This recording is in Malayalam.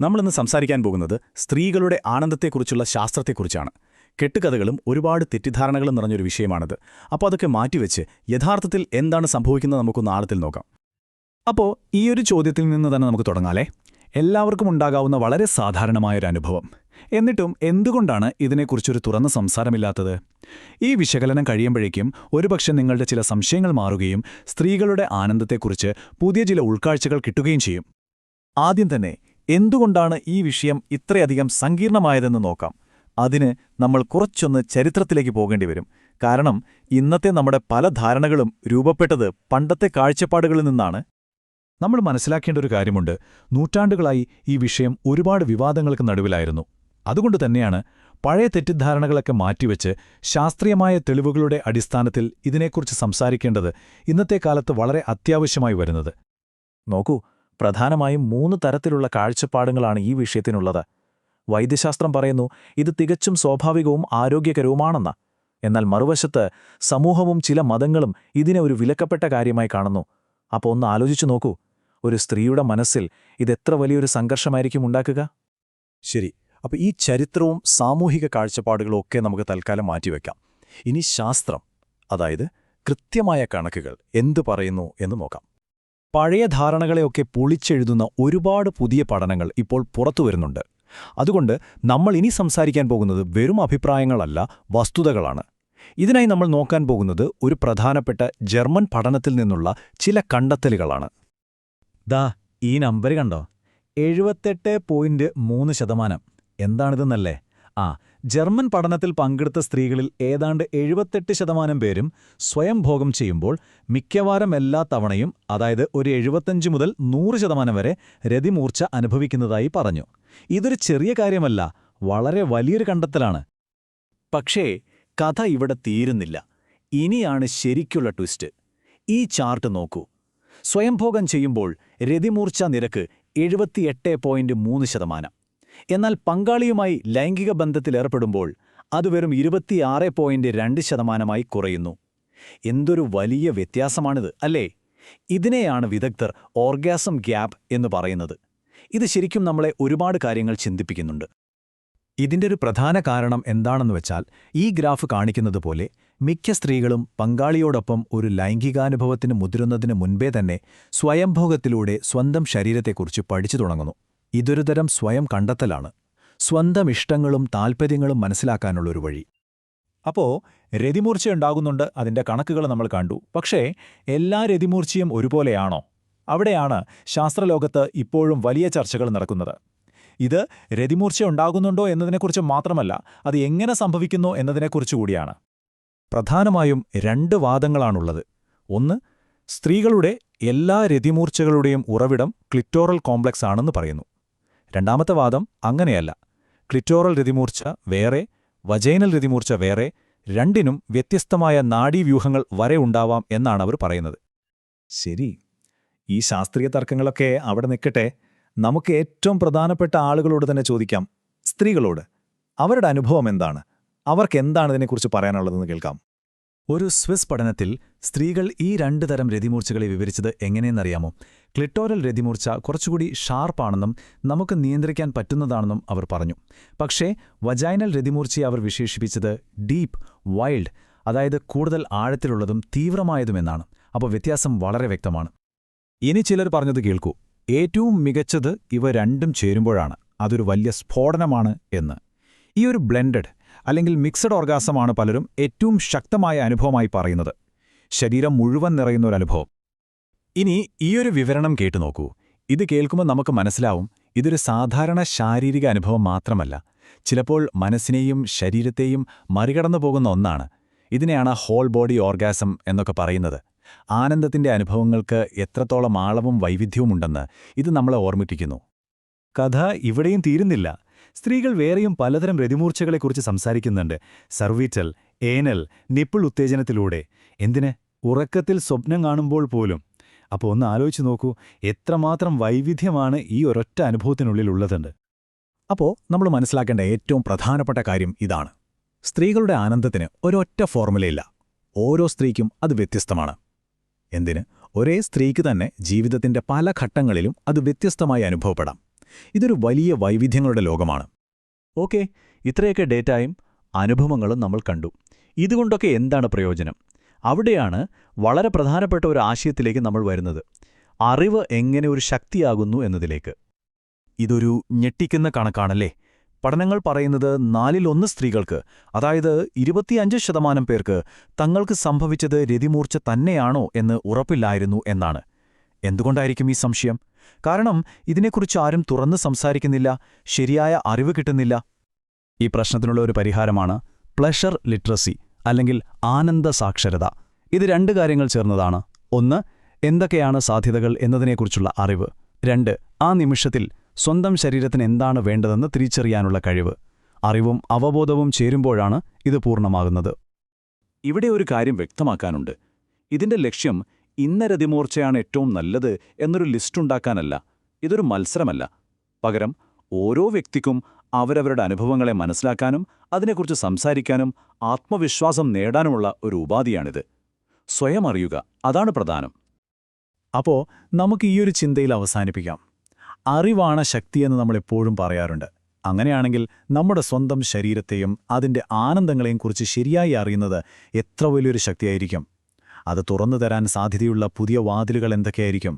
നമ്മളിന്ന് സംസാരിക്കാൻ പോകുന്നത് സ്ത്രീകളുടെ ആനന്ദത്തെക്കുറിച്ചുള്ള ശാസ്ത്രത്തെക്കുറിച്ചാണ്. കെട്ടുകഥകളും ഒരുപാട് തെറ്റിദ്ധാരണകളും നിറഞ്ഞൊരു വിഷയമാണത്. അപ്പോൾ അതൊക്കെ മാറ്റിവെച്ച് യഥാർത്ഥത്തിൽ എന്താണ് സംഭവിക്കുന്നത് നമുക്കൊന്ന് ആഴത്തിൽ നോക്കാം. അപ്പോൾ ഈ ഒരു ചോദ്യത്തിൽ നിന്ന് തന്നെ നമുക്ക് തുടങ്ങാലേ. എല്ലാവർക്കും ഉണ്ടാകാവുന്ന വളരെ സാധാരണമായൊരു അനുഭവം. എന്നിട്ടും എന്തുകൊണ്ടാണ് ഇതിനെക്കുറിച്ചൊരു തുറന്ന സംസാരമില്ലാത്തത്? ഈ വിശകലനം കഴിയുമ്പോഴേക്കും ഒരുപക്ഷെ നിങ്ങളുടെ ചില സംശയങ്ങൾ മാറുകയും സ്ത്രീകളുടെ ആനന്ദത്തെക്കുറിച്ച് പുതിയ ചില ഉൾക്കാഴ്ചകൾ കിട്ടുകയും ചെയ്യും. ആദ്യം തന്നെ എന്തുകൊണ്ടാണ് ഈ വിഷയം ഇത്രയധികം സങ്കീർണമായതെന്ന് നോക്കാം. അതിന് നമ്മൾ കുറച്ചൊന്ന് ചരിത്രത്തിലേക്ക് പോകേണ്ടി വരും. കാരണം ഇന്നത്തെ നമ്മുടെ പല ധാരണകളും രൂപപ്പെട്ടത് പണ്ടത്തെ കാഴ്ചപ്പാടുകളിൽ നിന്നാണ്. നമ്മൾ മനസ്സിലാക്കേണ്ട ഒരു കാര്യമുണ്ട്. നൂറ്റാണ്ടുകളായി ഈ വിഷയം ഒരുപാട് വിവാദങ്ങൾക്ക് നടുവിലായിരുന്നു. അതുകൊണ്ട് തന്നെയാണ് പഴയ തെറ്റിദ്ധാരണകളൊക്കെ മാറ്റിവെച്ച് ശാസ്ത്രീയമായ തെളിവുകളുടെ അടിസ്ഥാനത്തിൽ ഇതിനെക്കുറിച്ച് സംസാരിക്കേണ്ടത് ഇന്നത്തെ കാലത്ത് വളരെ അത്യാവശ്യമായി വരുന്നത്. നോക്കൂ പ്രധാനമായും മൂന്ന് തരത്തിലുള്ള കാഴ്ചപ്പാടുകളാണ് ഈ വിഷയത്തിനുള്ളത്. വൈദ്യശാസ്ത്രം പറയുന്നു ഇത് തികച്ചും സ്വാഭാവികവും ആരോഗ്യകരവുമാണെന്ന്. എന്നാൽ മറുവശത്ത് സമൂഹവും ചില മതങ്ങളും ഇതിനെ ഒരു വിലക്കപ്പെട്ട കാര്യമായി കാണുന്നു. അപ്പോൾ ഒന്ന് ആലോചിച്ചു നോക്കൂ. ഒരു സ്ത്രീയുടെ മനസ്സിൽ ഇതെത്ര വലിയൊരു സംഘർഷമായിരിക്കും ഉണ്ടാക്കുക? ശരി. അപ്പോൾ ഈ ചരിത്രവും സാമൂഹിക കാഴ്ചപ്പാടുകളും ഒക്കെ നമുക്ക് തൽക്കാലം മാറ്റിവെക്കാം. ഇനി ശാസ്ത്രം അതായത് കൃത്യമായ കണക്കുകൾ എന്തു പറയുന്നു എന്ന് നോക്കാം. പഴയ ധാരണകളെയൊക്കെ പൊളിച്ചെഴുതുന്ന ഒരുപാട് പുതിയ പഠനങ്ങൾ ഇപ്പോൾ പുറത്തുവരുന്നുണ്ട് അതുകൊണ്ട് നമ്മൾ ഇനി സംസാരിക്കാൻ പോകുന്നത് വെറും അഭിപ്രായങ്ങളല്ല വസ്തുതകളാണ്. ഇതിനായി നമ്മൾ നോക്കാൻ പോകുന്നത് ഒരു പ്രധാനപ്പെട്ട ജർമ്മൻ പഠനത്തിൽ നിന്നുള്ള ചില കണ്ടെത്തലുകളാണ്. ദാ ഈ നമ്പർ കണ്ടോ? എഴുപത്തെട്ട് പോയിന്റ് മൂന്ന് ശതമാനം. എന്താണിതെന്നല്ലേ? ആ ജർമ്മൻ പഠനത്തിൽ പങ്കെടുത്ത സ്ത്രീകളിൽ ഏതാണ്ട് എഴുപത്തെട്ട് ശതമാനം പേരും സ്വയം ഭോഗം ചെയ്യുമ്പോൾ മിക്കവാറും എല്ലാ തവണയും അതായത് ഒരു എഴുപത്തഞ്ച് മുതൽ നൂറ് ശതമാനം വരെ രതിമൂർച്ച അനുഭവിക്കുന്നതായി പറഞ്ഞു. ഇതൊരു ചെറിയ കാര്യമല്ല വളരെ വലിയൊരു കണ്ടെത്തലാണ്. പക്ഷേ കഥ ഇവിടെ തീരുന്നില്ല. ഇനിയാണ് ശരിക്കുള്ള ട്വിസ്റ്റ്. ഈ ചാർട്ട് നോക്കൂ. സ്വയംഭോഗം ചെയ്യുമ്പോൾ രതിമൂർച്ച നിരക്ക് എഴുപത്തിയെട്ട് പോയിന്റ് മൂന്ന് ശതമാനം. എന്നാൽ പങ്കാളിയുമായി ലൈംഗിക ബന്ധത്തിലേർപ്പെടുമ്പോൾ അത് വെറും ഇരുപത്തിയാറ് പോയിന്റ് രണ്ട് ശതമാനമായി കുറയുന്നു. എന്തൊരു വലിയ വ്യത്യാസമാണിത് അല്ലേ? ഇതിനെയാണ് വിദഗ്ധർ ഓർഗാസം ഗ്യാപ്പ് എന്ന് പറയുന്നത്. ഇത് ശരിക്കും നമ്മളെ ഒരുപാട് കാര്യങ്ങൾ ചിന്തിപ്പിക്കുന്നുണ്ട്. ഇതിന്റെ ഒരു പ്രധാന കാരണം എന്താണെന്ന് വെച്ചാൽ ഈ ഗ്രാഫ് കാണിക്കുന്നത് പോലെ മിക്ക സ്ത്രീകളും പങ്കാളിയോടൊപ്പം ഒരു ലൈംഗികാനുഭവത്തിന് മുതിരുന്നതിന് മുൻപേ തന്നെ സ്വയംഭോഗത്തിലൂടെ സ്വന്തം ശരീരത്തെക്കുറിച്ച് പഠിച്ചു തുടങ്ങുന്നു. ഇതൊരു തരം സ്വയം കണ്ടെത്തലാണ്. സ്വന്തം ഇഷ്ടങ്ങളും താൽപ്പര്യങ്ങളും മനസ്സിലാക്കാനുള്ളൊരു വഴി. അപ്പോ രതിമൂർച്ചയുണ്ടാകുന്നുണ്ട് അതിന്റെ കണക്കുകൾ നമ്മൾ കണ്ടു. പക്ഷേ എല്ലാ രതിമൂർച്ചയും ഒരുപോലെയാണോ? അവിടെയാണ് ശാസ്ത്രലോകത്ത് ഇപ്പോഴും വലിയ ചർച്ചകൾ നടക്കുന്നത്. ഇത് രതിമൂർച്ച ഉണ്ടാകുന്നുണ്ടോ എന്നതിനെക്കുറിച്ച് മാത്രമല്ല അത് എങ്ങനെ സംഭവിക്കുന്നു എന്നതിനെക്കുറിച്ച് കൂടിയാണ്. പ്രധാനമായും രണ്ട് വാദങ്ങളാണുള്ളത്. ഒന്ന് സ്ത്രീകളുടെ എല്ലാ രതിമൂർച്ചകളുടെയും ഉറവിടം ക്ലിറ്റോറൽ കോംപ്ലക്സ് ആണെന്ന് പറയുന്നു. രണ്ടാമത്തെ വാദം അങ്ങനെയല്ല. ക്ലിറ്റോറൽ രതിമൂർച്ച വേറെ വജൈനൽ രതിമൂർച്ച വേറെ രണ്ടിനും വ്യത്യസ്തമായ നാഡീവ്യൂഹങ്ങൾ വരെ ഉണ്ടാവാം എന്നാണ് അവർ പറയുന്നത്. ശരി ഈ ശാസ്ത്രീയ തർക്കങ്ങളൊക്കെ അവിടെ നിൽക്കട്ടെ. നമുക്ക് ഏറ്റവും പ്രധാനപ്പെട്ട ആളുകളോട് തന്നെ ചോദിക്കാം. സ്ത്രീകളോട് അവരുടെ അനുഭവം എന്താണ്? അവർക്ക് എന്താണ് ഇതിനെക്കുറിച്ച് പറയാനുള്ളതെന്ന് കേൾക്കാം. ഒരു സ്വിസ് പഠനത്തിൽ സ്ത്രീകൾ ഈ രണ്ട് തരം രതിമൂർച്ചകളെ വിവരിച്ചത് എങ്ങനെയെന്നറിയാമോ? ക്ലിറ്റോറൽ രതിമൂർച്ച കുറച്ചുകൂടി ഷാർപ്പാണെന്നും നമുക്ക് നിയന്ത്രിക്കാൻ പറ്റുന്നതാണെന്നും അവർ പറഞ്ഞു. പക്ഷേ വജൈനൽ രതിമൂർച്ചയെ അവർ വിശേഷിപ്പിച്ചത് ഡീപ്പ് വൈൽഡ് അതായത് കൂടുതൽ ആഴത്തിലുള്ളതും തീവ്രമായതുമെന്നാണ്. അപ്പോൾ വ്യത്യാസം വളരെ വ്യക്തമാണ്. ഇനി ചിലർ പറഞ്ഞത് കേൾക്കൂ. ഏറ്റവും മികച്ചത് ഇവ രണ്ടും ചേരുമ്പോഴാണ്. അതൊരു വലിയ സ്ഫോടനമാണ് എന്ന്. ഈ ഒരു ബ്ലെൻഡഡ് അല്ലെങ്കിൽ മിക്സഡ് ഓർഗാസമാണ് പലരും ഏറ്റവും ശക്തമായ അനുഭവമായി പറയുന്നത്. ശരീരം മുഴുവൻ നിറയുന്ന ഒരു അനുഭവം. ഇനി ഈയൊരു വിവരണം കേട്ടു നോക്കൂ. ഇത് കേൾക്കുമ്പോൾ നമുക്ക് മനസ്സിലാവും ഇതൊരു സാധാരണ ശാരീരിക അനുഭവം മാത്രമല്ല. ചിലപ്പോൾ മനസ്സിനെയും ശരീരത്തെയും മറികടന്നു പോകുന്ന ഒന്നാണ്. ഇതിനെയാണ് ഹോൾ ബോഡി ഓർഗാസം എന്നൊക്കെ പറയുന്നത്. ആനന്ദത്തിന്റെ അനുഭവങ്ങൾക്ക് എത്രത്തോളം ആളവും വൈവിധ്യവുമുണ്ടെന്ന് ഇത് നമ്മളെ ഓർമ്മിപ്പിക്കുന്നു. കഥ ഇവിടെയും തീരുന്നില്ല. സ്ത്രീകൾ വേറെയും പലതരം രതിമൂർച്ചകളെക്കുറിച്ച് സംസാരിക്കുന്നുണ്ട്. സർവീറ്റൽ ഏനൽ നിപ്പിൾ ഉത്തേജനത്തിലൂടെ. എന്തിന്? ഉറക്കത്തിൽ സ്വപ്നം കാണുമ്പോൾ പോലും. അപ്പോൾ ഒന്ന് ആലോചിച്ച് നോക്കൂ എത്രമാത്രം വൈവിധ്യമാണ് ഈ ഒരൊറ്റ അനുഭവത്തിനുള്ളിൽ അനുഭവത്തിനുള്ളിലുള്ളതുണ്ട് അപ്പോൾ നമ്മൾ മനസ്സിലാക്കേണ്ട ഏറ്റവും പ്രധാനപ്പെട്ട കാര്യം ഇതാണ്. സ്ത്രീകളുടെ ആനന്ദത്തിന് ഒരൊറ്റ ഫോർമുലയില്ല. ഓരോ സ്ത്രീക്കും അത് വ്യത്യസ്തമാണ്. എന്തിന്? ഒരേ സ്ത്രീക്ക് തന്നെ ജീവിതത്തിന്റെ പല ഘട്ടങ്ങളിലും അത് വ്യത്യസ്തമായി അനുഭവപ്പെടാം. ഇതൊരു വലിയ വൈവിധ്യങ്ങളുടെ ലോകമാണ്. ഓക്കെ ഇത്രയൊക്കെ ഡേറ്റായും അനുഭവങ്ങളും നമ്മൾ കണ്ടു. ഇതുകൊണ്ടൊക്കെ എന്താണ് പ്രയോജനം? അവിടെയാണ് വളരെ പ്രധാനപ്പെട്ട ഒരു ആശയത്തിലേക്ക് നമ്മൾ വരുന്നത്. അറിവ് എങ്ങനെ ഒരു ശക്തിയാകുന്നു എന്നതിലേക്ക്. ഇതൊരു ഞെട്ടിക്കുന്ന കണക്കാണല്ലേ? പഠനങ്ങൾ പറയുന്നത് നാലിലൊന്ന് സ്ത്രീകൾക്ക് അതായത് ഇരുപത്തിയഞ്ച് ശതമാനം പേർക്ക് തങ്ങൾക്ക് സംഭവിച്ചത് രതിമൂർച്ച തന്നെയാണോ എന്ന് ഉറപ്പില്ലായിരുന്നു എന്നാണ്. എന്തുകൊണ്ടായിരിക്കും ഈ സംശയം? കാരണം ഇതിനെക്കുറിച്ച് ആരും തുറന്ന് സംസാരിക്കുന്നില്ല ശരിയായ അറിവ് കിട്ടുന്നില്ല. ഈ പ്രശ്നത്തിനുള്ള ഒരു പരിഹാരമാണ് പ്ലഷർ ലിറ്ററസി അല്ലെങ്കിൽ ആനന്ദ സാക്ഷരത. ഇത് രണ്ട് കാര്യങ്ങൾ ചേർന്നതാണ്. ഒന്ന് എന്തൊക്കെയാണ് സാധ്യതകൾ എന്നതിനെക്കുറിച്ചുള്ള അറിവ്. രണ്ട് ആ നിമിഷത്തിൽ സ്വന്തം ശരീരത്തിന് എന്താണ് വേണ്ടതെന്ന് തിരിച്ചറിയാനുള്ള കഴിവ്. അറിവും അവബോധവും ചേരുമ്പോഴാണ് ഇത് പൂർണമാകുന്നത്. ഇവിടെ ഒരു കാര്യം വ്യക്തമാക്കാനുണ്ട്. ഇതിന്റെ ലക്ഷ്യം ഇന്ന രതിമൂർച്ചയാണ് ഏറ്റവും നല്ലത് എന്നൊരു ലിസ്റ്റുണ്ടാക്കാനല്ല ഇതൊരു മത്സരമല്ല. പകരം ഓരോ വ്യക്തിക്കും അവരവരുടെ അനുഭവങ്ങളെ മനസ്സിലാക്കാനും അതിനെക്കുറിച്ച് സംസാരിക്കാനും ആത്മവിശ്വാസം നേടാനുമുള്ള ഒരു ഉപാധിയാണിത്. സ്വയം അറിയുക അതാണ് പ്രധാനം. അപ്പോ നമുക്ക് ഈയൊരു ചിന്തയിൽ അവസാനിപ്പിക്കാം. അറിവാണ് ശക്തിയെന്ന് നമ്മളെപ്പോഴും പറയാറുണ്ട്. അങ്ങനെയാണെങ്കിൽ നമ്മുടെ സ്വന്തം ശരീരത്തെയും അതിന്റെ ആനന്ദങ്ങളെയും കുറിച്ച് ശരിയായി അറിയുന്നത് എത്ര വലിയൊരു ശക്തിയായിരിക്കും? അത് തുറന്നു തരാൻ സാധ്യതയുള്ള പുതിയ വാതിലുകൾ എന്തൊക്കെയായിരിക്കും?